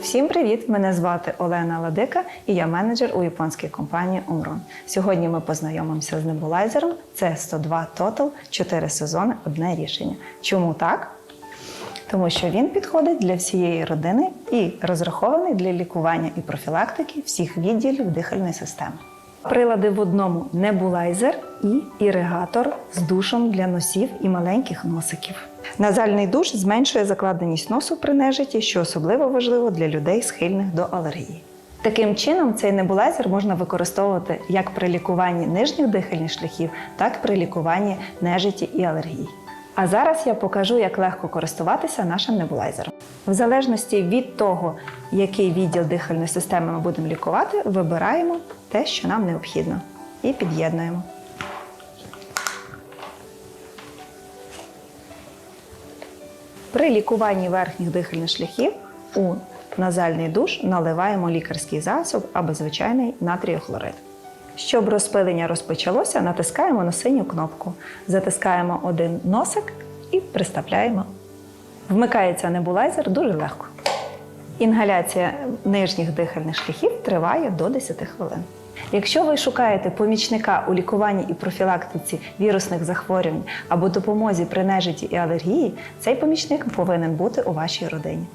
Всім привіт! Мене звати Олена Ладика і я менеджер у японській компанії Omron. Сьогодні ми познайомимося з небулайзером. Це 102 Total, 4 сезони, одне рішення. Чому так? Тому що він підходить для всієї родини і розрахований для лікування і профілактики всіх відділів дихальної системи. Прилади в одному небулайзер і іригатор з душом для носів і маленьких носиків. Назальний душ зменшує закладеність носу при нежиті, що особливо важливо для людей, схильних до алергії. Таким чином, цей небулайзер можна використовувати як при лікуванні нижніх дихальних шляхів, так і при лікуванні нежиті і алергії. А зараз я покажу, як легко користуватися нашим небулайзером. В залежності від того, який відділ дихальної системи ми будемо лікувати, вибираємо те, що нам необхідно, і під'єднуємо. При лікуванні верхніх дихальних шляхів у назальний душ наливаємо лікарський засіб або звичайний натріохлорид. Щоб розпилення розпочалося, натискаємо на синю кнопку, затискаємо один носик і приставляємо. Вмикається небулайзер дуже легко. Інгаляція нижніх дихальних шляхів триває до 10 хвилин. Якщо ви шукаєте помічника у лікуванні і профілактиці вірусних захворювань або допомозі при нежиті і алергії, цей помічник повинен бути у вашій родині.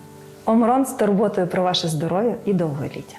Омрон з турботою про ваше здоров'я і довголіття.